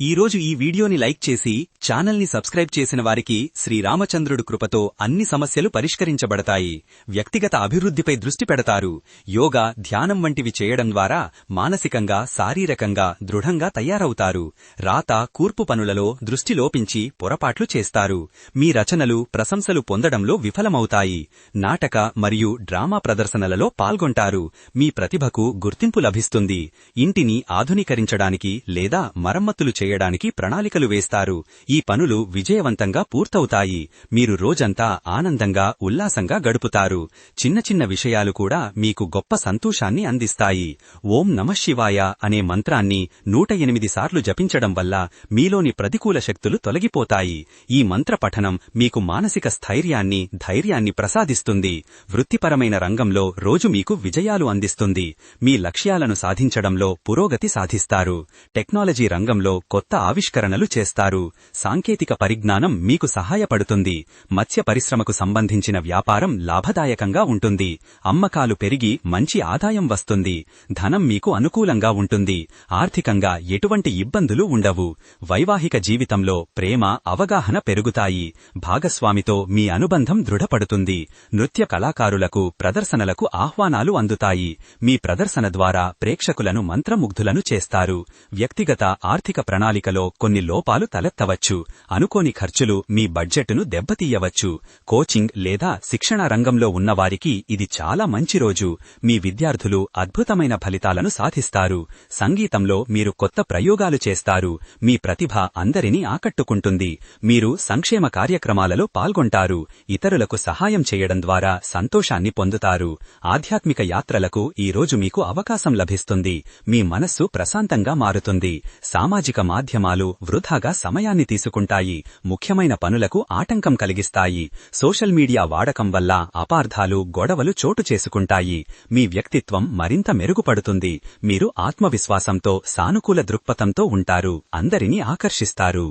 ఈ రోజు ఈ వీడియోని లైక్ చేసి ఛానల్ని సబ్స్క్రైబ్ చేసిన వారికి శ్రీరామచంద్రుడు కృపతో అన్ని సమస్యలు పరిష్కరించబడతాయి. వ్యక్తిగత అభివృద్ధిపై దృష్టి పెడతారు. యోగా ధ్యానం వంటివి చేయడం ద్వారా మానసికంగా శారీరకంగా దృఢంగా తయారవుతారు. రాత కూర్పు పనులలో దృష్టి లోపించి పొరపాట్లు చేస్తారు. మీ రచనలు ప్రశంసలు పొందడంలో విఫలమవుతాయి. నాటక మరియు డ్రామా ప్రదర్శనలలో పాల్గొంటారు. మీ ప్రతిభకు గుర్తింపు లభిస్తుంది. ఇంటిని ఆధునీకరించడానికి లేదా మరమ్మతులు చేయడానికి ప్రణాళికలు వేస్తారు. ఈ పనులు విజయవంతంగా పూర్తవుతాయి. మీరు రోజంతా ఆనందంగా ఉల్లాసంగా గడుపుతారు. చిన్న చిన్న విషయాలు కూడా మీకు గొప్ప సంతోషాన్ని అందిస్తాయి. ఓం నమశివాయ అనే మంత్రాన్ని నూట ఎనిమిది సార్లు జపించడం వల్ల మీలోని ప్రతికూల శక్తులు తొలగిపోతాయి. ఈ మంత్ర పఠనం మీకు మానసిక స్థైర్యాన్ని ధైర్యాన్ని ప్రసాదిస్తుంది. వృత్తిపరమైన రంగంలో రోజు మీకు విజయాలు అందిస్తుంది. మీ లక్ష్యాలను సాధించడంలో పురోగతి సాధిస్తారు. టెక్నాలజీ రంగంలో కొత్త ఆవిష్కరణలు చేస్తారు. సాంకేతిక పరిజ్ఞానం మీకు సహాయపడుతుంది. మత్స్య పరిశ్రమకు సంబంధించిన వ్యాపారం లాభదాయకంగా ఉంటుంది. అమ్మకాలు పెరిగి మంచి ఆదాయం వస్తుంది. ధనం మీకు అనుకూలంగా ఉంటుంది. ఆర్థికంగా ఎటువంటి ఇబ్బందులు ఉండవు. వైవాహిక జీవితంలో ప్రేమ అవగాహన పెరుగుతాయి. భాగస్వామితో మీ అనుబంధం దృఢపడుతుంది. నృత్య కళాకారులకు ప్రదర్శనలకు ఆహ్వానాలు అందుతాయి. మీ ప్రదర్శన ద్వారా ప్రేక్షకులను మంత్రముగ్ధులను చేస్తారు. వ్యక్తిగత ఆర్థిక ప్రణాళికలో కొన్ని లోపాలు తలెత్తవచ్చు. అనుకోని ఖర్చులు మీ బడ్జెట్ను దెబ్బతీయవచ్చు. కోచింగ్ లేదా శిక్షణ రంగంలో ఉన్నవారికి ఇది చాలా మంచి రోజు. మీ విద్యార్థులు అద్భుతమైన ఫలితాలను సాధిస్తారు. సంగీతంలో మీరు కొత్త ప్రయోగాలు చేస్తారు. మీ ప్రతిభ అందరినీ ఆకట్టుకుంటుంది. మీరు సంక్షేమ కార్యక్రమాలలో పాల్గొంటారు. ఇతరులకు సహాయం చేయడం ద్వారా సంతోషాన్ని పొందుతారు. ఆధ్యాత్మిక యాత్రలకు ఈ రోజు మీకు అవకాశం లభిస్తుంది. మీ మనస్సు ప్రశాంతంగా మారుతుంది. సామాజిక మాధ్యమాలు వృధాగా సమయాన్ని తీసుకుంటాయి ముఖ్యమైన పనులకు ఆటంకం కలిగిస్తాయి. సోషల్ మీడియా వాడకం వల్ల అపార్థాలు గొడవలు చోటు చేసుకుంటాయి. మీ వ్యక్తిత్వం మరింత మెరుగుపడుతుంది. మీరు ఆత్మవిశ్వాసంతో సానుకూల దృక్పథంతో ఉంటారు. అందరినీ ఆకర్షిస్తారు.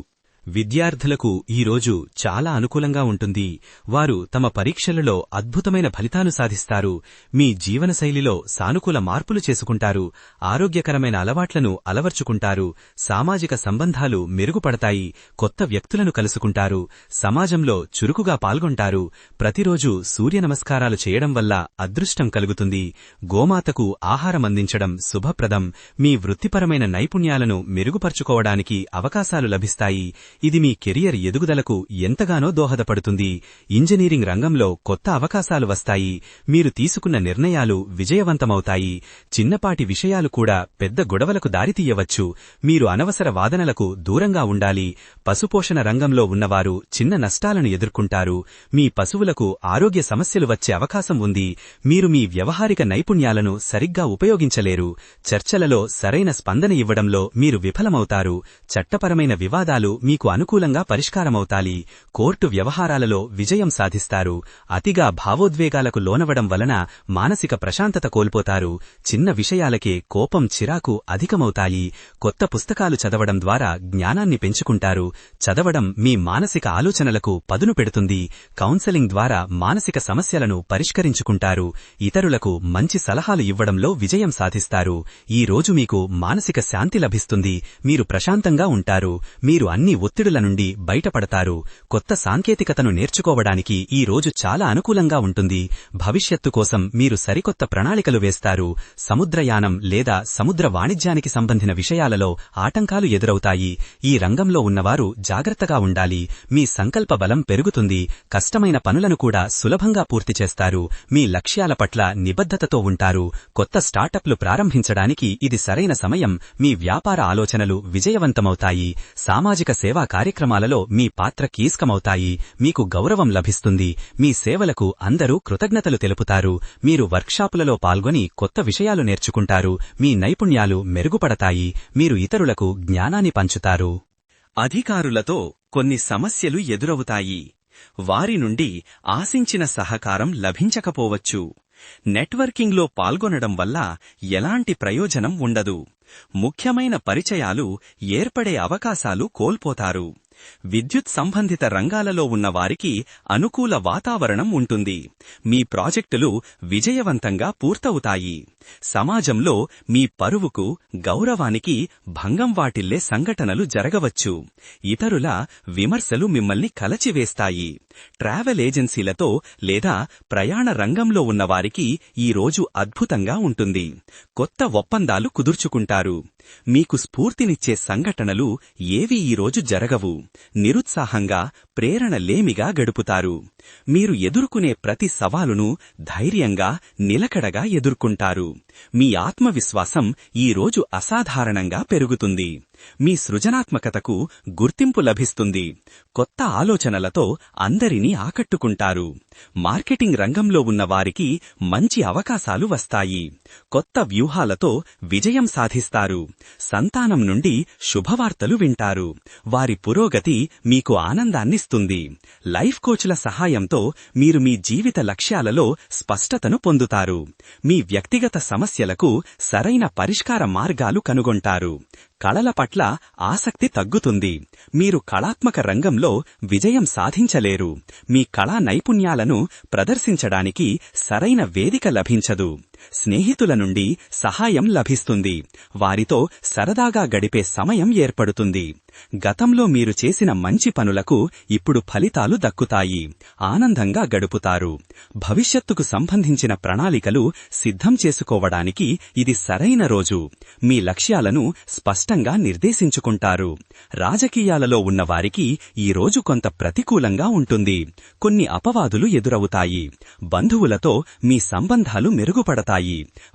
విద్యార్థులకు ఈరోజు చాలా అనుకూలంగా ఉంటుంది. వారు తమ పరీక్షలలో అద్భుతమైన ఫలితాలు సాధిస్తారు. మీ జీవనశైలిలో సానుకూల మార్పులు చేసుకుంటారు. ఆరోగ్యకరమైన అలవాట్లను అలవర్చుకుంటారు. సామాజిక సంబంధాలు మెరుగుపడతాయి. కొత్త వ్యక్తులను కలుసుకుంటారు. సమాజంలో చురుకుగా పాల్గొంటారు. ప్రతిరోజు సూర్య నమస్కారాలు చేయడం వల్ల అదృష్టం కలుగుతుంది. గోమాతకు ఆహారం అందించడం శుభప్రదం. మీ వృత్తిపరమైన నైపుణ్యాలను మెరుగుపరుచుకోవడానికి అవకాశాలు లభిస్తాయి. ఇది మీ కెరియర్ ఎదుగుదలకు ఎంతగానో దోహదపడుతుంది. ఇంజనీరింగ్ రంగంలో కొత్త అవకాశాలు వస్తాయి. మీరు తీసుకున్న నిర్ణయాలు విజయవంతమవుతాయి. చిన్నపాటి విషయాలు కూడా పెద్ద గొడవలకు దారితీయవచ్చు. మీరు అనవసర వాదనలకు దూరంగా ఉండాలి. పశుపోషణ రంగంలో ఉన్నవారు చిన్న నష్టాలను ఎదుర్కొంటారు. మీ పశువులకు ఆరోగ్య సమస్యలు వచ్చే అవకాశం ఉంది. మీరు మీ వ్యవహారిక నైపుణ్యాలను సరిగ్గా ఉపయోగించలేరు. చర్చలలో సరైన స్పందన ఇవ్వడంలో మీరు విఫలమవుతారు. చట్టపరమైన వివాదాలు మీకు అనుకూలంగా పరిష్కారమవుతాలి. కోర్టు వ్యవహారాలలో విజయం సాధిస్తారు. అతిగా భావోద్వేగాలకు లోనవడం వలన మానసిక ప్రశాంతత కోల్పోతారు. చిన్న విషయాలకే కోపం చిరాకు అధికమవుతాయి. కొత్త పుస్తకాలు చదవడం ద్వారా జ్ఞానాన్ని పెంచుకుంటారు. చదవడం మీ మానసిక ఆలోచనలకు పదును పెడుతుంది. కౌన్సెలింగ్ ద్వారా మానసిక సమస్యలను పరిష్కరించుకుంటారు. ఇతరులకు మంచి సలహాలు ఇవ్వడంలో విజయం సాధిస్తారు. ఈ రోజు మీకు మానసిక శాంతి లభిస్తుంది. మీరు ప్రశాంతంగా ఉంటారు. మీరు అన్ని ఒత్తిడుల నుండి బయటపడతారు. కొత్త సాంకేతికతను నేర్చుకోవడానికి ఈ రోజు చాలా అనుకూలంగా ఉంటుంది. భవిష్యత్తు కోసం మీరు సరికొత్త ప్రణాళికలు వేస్తారు. సముద్రయానం లేదా సముద్ర వాణిజ్యానికి సంబంధించిన విషయాలలో ఆటంకాలు ఎదురవుతాయి. ఈ రంగంలో ఉన్నవారు జాగ్రత్తగా ఉండాలి. మీ సంకల్ప బలం పెరుగుతుంది. కష్టమైన పనులను కూడా సులభంగా పూర్తి చేస్తారు. మీ లక్ష్యాల పట్ల నిబద్ధతతో ఉంటారు. కొత్త స్టార్టప్లు ప్రారంభించడానికి ఇది సరైన సమయం. మీ వ్యాపార ఆలోచనలు విజయవంతమవుతాయి. సామాజిక సేవా కార్యక్రమాలలో మీ పాత్ర కీస్కమవుతాయి మీకు గౌరవం లభిస్తుంది మీ సేవలకు అందరూ కృతజ్ఞతలు తెలుపుతారు మీరు వర్క్షాపులలో పాల్గొని కొత్త విషయాలు నేర్చుకుంటారు మీ నైపుణ్యాలు మెరుగుపడతాయి మీరు ఇతరులకు జ్ఞానాన్ని పంచుతారు. అధికారులతో కొన్ని సమస్యలు ఎదురవుతాయి. వారి నుండి ఆశించిన సహకారం లభించకపోవచ్చు. నెట్వర్కింగ్లో పాల్గొనడం వల్ల ఎలాంటి ప్రయోజనం ఉండదు. ముఖ్యమైన పరిచయాలు ఏర్పడే అవకాశాలు కోల్పోతారు. విద్యుత్ సంబంధిత రంగాలలో ఉన్న వారికి అనుకూల వాతావరణం ఉంటుంది. మీ ప్రాజెక్టులు విజయవంతంగా పూర్తవుతాయి. సమాజంలో మీ పరువుకు గౌరవానికి భంగం వాటిల్లే సంఘటనలు జరగవచ్చు. ఇతరుల విమర్శలు మిమ్మల్ని కలచివేస్తాయి. ట్రావెల్ ఏజెన్సీలతో లేదా ప్రయాణ రంగంలో ఉన్నవారికి ఈ రోజు అద్భుతంగా ఉంటుంది. కొత్త ఒప్పందాలు కుదుర్చుకుంటారు మీకు స్ఫూర్తినిచ్చే సంఘటనలు ఏవి ఈరోజు జరగవు. నిరుత్సాహంగా ప్రేరణలేమిగా గడుపుతారు. మీరు ఎదుర్కొనే ప్రతి సవాలును ధైర్యంగా నిలకడగా ఎదుర్కొంటారు. మీ ఆత్మవిశ్వాసం ఈరోజు అసాధారణంగా పెరుగుతుంది. మీ సృజనాత్మకతకు గుర్తింపు లభిస్తుంది. కొత్త ఆలోచనలతో అందరినీ ఆకట్టుకుంటారు. మార్కెటింగ్ రంగంలో ఉన్న వారికి మంచి అవకాశాలు వస్తాయి. కొత్త వ్యూహాలతో విజయం సాధిస్తారు. సంతానం నుండి శుభవార్తలు వింటారు. వారి పురోగతి మీకు ఆనందాన్నిస్తుంది. లైఫ్ కోచ్ల సహాయంతో మీరు మీ జీవిత లక్ష్యాలలో స్పష్టతను పొందుతారు. మీ వ్యక్తిగత సమస్యలకు సరైన పరిష్కార మార్గాలు కనుగొంటారు. కళల పట్ల ఆసక్తి తగ్గుతుంది. మీరు కళాత్మక రంగంలో విజయం సాధించలేరు. మీ కళా నైపుణ్యాలను ప్రదర్శించడానికి సరైన వేదిక లభించదు. స్నేహితుల నుండి సహాయం లభిస్తుంది. వారితో సరదాగా గడిపే సమయం ఏర్పడుతుంది. గతంలో మీరు చేసిన మంచి పనులకు ఇప్పుడు ఫలితాలు దక్కుతాయి. ఆనందంగా గడుపుతారు. భవిష్యత్తుకు సంబంధించిన ప్రణాళికలు సిద్ధం చేసుకోవడానికి ఇది సరైన రోజు. మీ లక్ష్యాలను స్పష్టంగా నిర్దేశించుకుంటారు. రాజకీయాలలో ఉన్నవారికి ఈ రోజు కొంత ప్రతికూలంగా ఉంటుంది. కొన్ని అపవాదులు ఎదురవుతాయి. బంధువులతో మీ సంబంధాలు మెరుగుపడతాయి.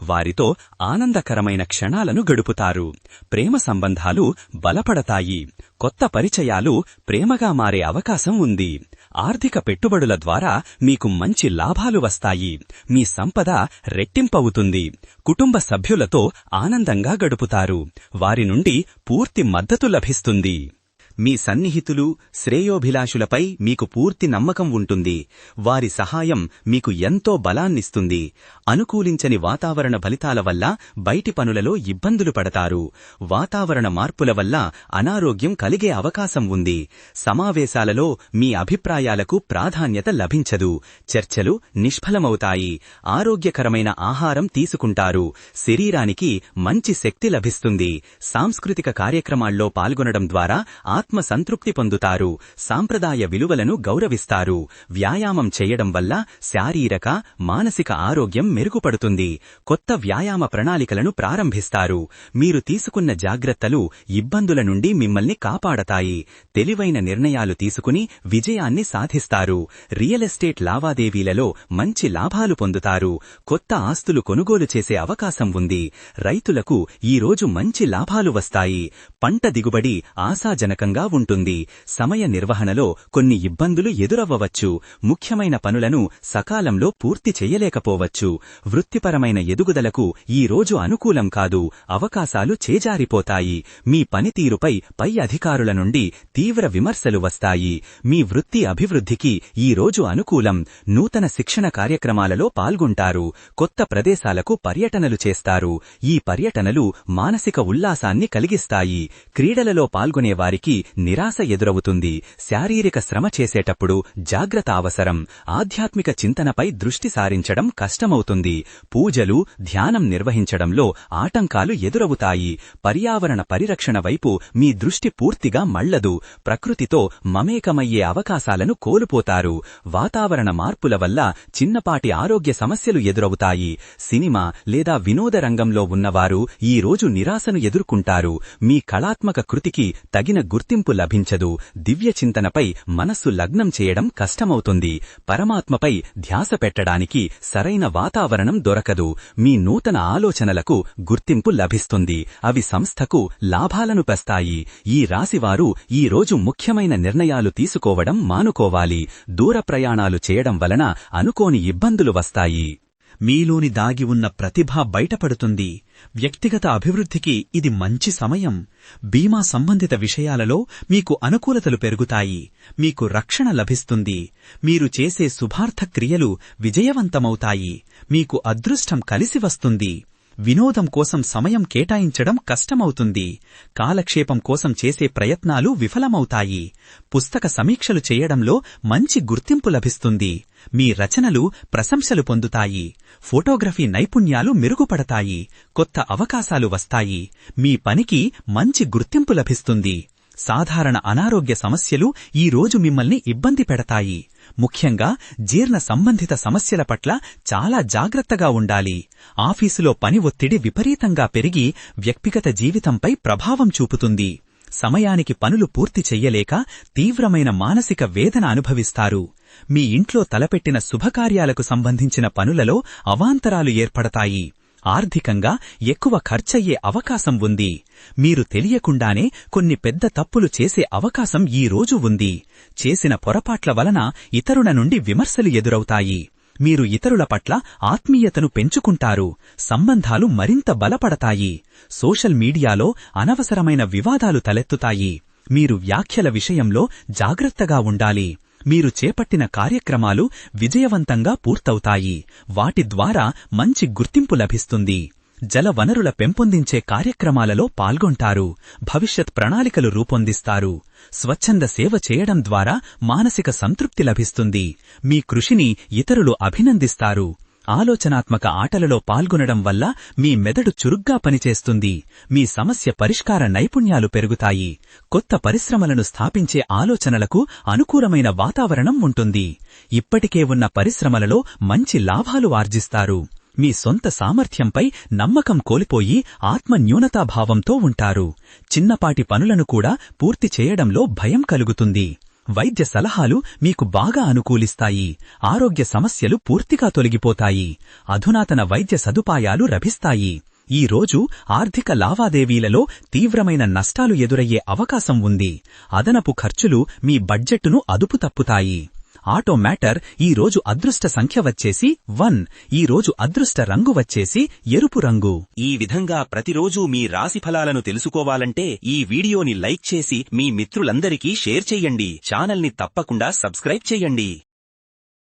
వారితో ఆనందకరమైన క్షణాలను గడుపుతారు. ప్రేమ సంబంధాలు బలపడతాయి. కొత్త పరిచయాలు ప్రేమగా మారే అవకాశం ఉంది. ఆర్థిక పెట్టుబడుల ద్వారా మీకు మంచి లాభాలు వస్తాయి. మీ సంపద రెట్టింపవుతుంది. కుటుంబ సభ్యులతో ఆనందంగా గడుపుతారు. వారి నుండి పూర్తి మద్దతు లభిస్తుంది. మీ సన్నిహితులు శ్రేయోభిలాషులపై మీకు పూర్తి నమ్మకం ఉంటుంది. వారి సహాయం మీకు ఎంతో బలాన్నిస్తుంది. అనుకూలించని వాతావరణ ఫలితాల వల్ల బయటి పనులలో ఇబ్బందులు పడతారు. వాతావరణ మార్పుల వల్ల అనారోగ్యం కలిగే అవకాశం ఉంది. సమావేశాలలో మీ అభిప్రాయాలకు ప్రాధాన్యత లభించదు. చర్చలు నిష్ఫలమవుతాయి. ఆరోగ్యకరమైన ఆహారం తీసుకుంటారు. శరీరానికి మంచి శక్తి లభిస్తుంది. సాంస్కృతిక కార్యక్రమాల్లో పాల్గొనడం ద్వారా ఆత్మ సంతృప్తి పొందుతారు. సాంప్రదాయ విలువలను గౌరవిస్తారు. వ్యాయామం చేయడం వల్ల శారీరక మానసిక ఆరోగ్యం మెరుగుపడుతుంది. కొత్త వ్యాయామ ప్రణాళికలను ప్రారంభిస్తారు. మీరు తీసుకున్న జాగ్రత్తలు ఇబ్బందుల నుండి మిమ్మల్ని కాపాడతాయి. తెలివైన నిర్ణయాలు తీసుకుని విజయాన్ని సాధిస్తారు. రియల్ ఎస్టేట్ లావాదేవీలలో మంచి లాభాలు పొందుతారు. కొత్త ఆస్తులు కొనుగోలు చేసే అవకాశం ఉంది. రైతులకు ఈ రోజు మంచి లాభాలు వస్తాయి. పంట దిగుబడి ఆశాజనకంగా ఉంటుంది. సమయ నిర్వహణలో కొన్ని ఇబ్బందులు ఎదురవ్వవచ్చు. ముఖ్యమైన పనులను సకాలంలో పూర్తి చేయలేకపోవచ్చు. వృత్తిపరమైన ఎదుగుదలకు ఈ రోజు అనుకూలం కాదు. అవకాశాలు చేజారిపోతాయి. మీ పనితీరుపై పై అధికారుల నుండి తీవ్ర విమర్శలు వస్తాయి. మీ వృత్తి అభివృద్ధికి ఈ రోజు అనుకూలం. నూతన శిక్షణ కార్యక్రమాలలో పాల్గొంటారు. కొత్త ప్రదేశాలకు పర్యటనలు చేస్తారు. ఈ పర్యటనలు మానసిక ఉల్లాసాన్ని కలిగిస్తాయి. క్రీడలలో పాల్గొనేవారికి నిరాశ ఎదురవుతుంది. శారీరక శ్రమ చేసేటప్పుడు జాగ్రత్త అవసరం. ఆధ్యాత్మిక చింతనపై దృష్టి సారించడం కష్టమవుతుంది. పూజలు ధ్యానం నిర్వహించడంలో ఆటంకాలు ఎదురవుతాయి. పర్యావరణ పరిరక్షణ వైపు మీ దృష్టి పూర్తిగా మళ్ళదు ప్రకృతితో మమేకమయ్యే అవకాశాలను కోల్పోతారు. వాతావరణ మార్పుల వల్ల చిన్నపాటి ఆరోగ్య సమస్యలు ఎదురవుతాయి. సినిమా లేదా వినోద రంగంలో ఉన్నవారు ఈ రోజు నిరాశను ఎదుర్కొంటారు. మీ కళాత్మక కృతికి తగిన గుర్తు గుర్తింపు లభించదు. దివ్య చింతనపై మనస్సు లగ్నం చేయడం కష్టమవుతుంది. పరమాత్మపై ధ్యాస పెట్టడానికి సరైన వాతావరణం దొరకదు. మీ నూతన ఆలోచనలకు గుర్తింపు లభిస్తుంది. అవి సంస్థకు లాభాలను పెస్తాయి. ఈ రాశివారు ఈ రోజు ముఖ్యమైన నిర్ణయాలు తీసుకోవడం మానుకోవాలి. దూర ప్రయాణాలు చేయడం వలన అనుకోని ఇబ్బందులు వస్తాయి. మీలోని దాగి ఉన్న ప్రతిభ బయటపడుతుంది. వ్యక్తిగత అభివృద్ధికి ఇది మంచి సమయం. బీమా సంబంధిత విషయాలలో మీకు అనుకూలతలు పెరుగుతాయి. మీకు రక్షణ లభిస్తుంది. మీరు చేసే శుభార్థ క్రియలు విజయవంతమవుతాయి. మీకు అదృష్టం కలిసి వస్తుంది. వినోదం కోసం సమయం కేటాయించడం కష్టమవుతుంది. కాలక్షేపం కోసం చేసే ప్రయత్నాలు విఫలమవుతాయి. పుస్తక సమీక్షలు చేయడంలో మంచి గుర్తింపు లభిస్తుంది. మీ రచనలు ప్రశంసలు పొందుతాయి. ఫోటోగ్రఫీ నైపుణ్యాలు మెరుగుపడతాయి. కొత్త అవకాశాలు వస్తాయి. మీ పనికి మంచి గుర్తింపు లభిస్తుంది. సాధారణ అనారోగ్య సమస్యలు ఈ రోజు మిమ్మల్ని ఇబ్బంది పెడతాయి. ముఖ్యంగా జీర్ణ సంబంధిత సమస్యల పట్ల చాలా జాగ్రత్తగా ఉండాలి. ఆఫీసులో పని ఒత్తిడి విపరీతంగా పెరిగి వ్యక్తిగత జీవితంపై ప్రభావం చూపుతుంది. సమయానికి పనులు పూర్తి చెయ్యలేక తీవ్రమైన మానసిక వేదన అనుభవిస్తారు. మీ ఇంట్లో తలపెట్టిన శుభకార్యాలకు సంబంధించిన పనులలో అవాంతరాలు ఏర్పడతాయి. ఆర్థికంగా ఎక్కువ ఖర్చయ్యే అవకాశం ఉంది. మీరు తెలియకుండానే కొన్ని పెద్ద తప్పులు చేసే అవకాశం ఈ రోజు ఉంది. చేసిన పొరపాట్ల వలన ఇతరుల నుండి విమర్శలు ఎదురవుతాయి. మీరు ఇతరుల పట్ల ఆత్మీయతను పెంచుకుంటారు. సంబంధాలు మరింత బలపడతాయి. సోషల్ మీడియాలో అనవసరమైన వివాదాలు తలెత్తుతాయి. మీరు వ్యాఖ్యల విషయంలో జాగ్రత్తగా ఉండాలి. మీరు చేపట్టిన కార్యక్రమాలు విజయవంతంగా పూర్తవుతాయి. వాటి ద్వారా మంచి గుర్తింపు లభిస్తుంది. జలవనరుల పెంపొందించే కార్యక్రమాలలో పాల్గొంటారు. భవిష్యత్ ప్రణాళికలు రూపొందిస్తారు. స్వచ్ఛంద సేవ చేయడం ద్వారా మానసిక సంతృప్తి లభిస్తుంది. మీ కృషిని ఇతరులు అభినందిస్తారు. ఆలోచనాత్మక ఆటలలో పాల్గొనడం వల్ల మీ మెదడు చురుగ్గా పనిచేస్తుంది. మీ సమస్య పరిష్కార నైపుణ్యాలు పెరుగుతాయి. కొత్త పరిశ్రమలను స్థాపించే ఆలోచనలకు అనుకూలమైన వాతావరణం ఉంటుంది. ఇప్పటికే ఉన్న పరిశ్రమలలో మంచి లాభాలు ఆర్జిస్తారు. మీ సొంత సామర్థ్యంపై నమ్మకం కోల్పోయి ఆత్మ న్యూనతాభావంతో ఉంటారు. చిన్నపాటి పనులను కూడా పూర్తి చేయడంలో భయం కలుగుతుంది. వైద్య సలహాలు మీకు బాగా అనుకూలిస్తాయి. ఆరోగ్య సమస్యలు పూర్తిగా తొలగిపోతాయి. అధునాతన వైద్య సదుపాయాలు లభిస్తాయి ఈ రోజు ఆర్థిక లావాదేవీలలో తీవ్రమైన నష్టాలు ఎదురయ్యే అవకాశం ఉంది. అదనపు ఖర్చులు మీ బడ్జెట్టును అదుపు తప్పుతాయి ఆటో మ్యాటర్ ఈ రోజు అదృష్ట సంఖ్య వచ్చేసి వన్. ఈ రోజు అదృష్ట రంగు వచ్చేసి ఎరుపు రంగు. ఈ విధంగా ప్రతిరోజూ మీ రాశి ఫలాలను తెలుసుకోవాలంటే ఈ వీడియోని లైక్ చేసి మీ మిత్రులందరికీ షేర్ చెయ్యండి ఛానల్ని తప్పకుండా సబ్స్క్రైబ్ చెయ్యండి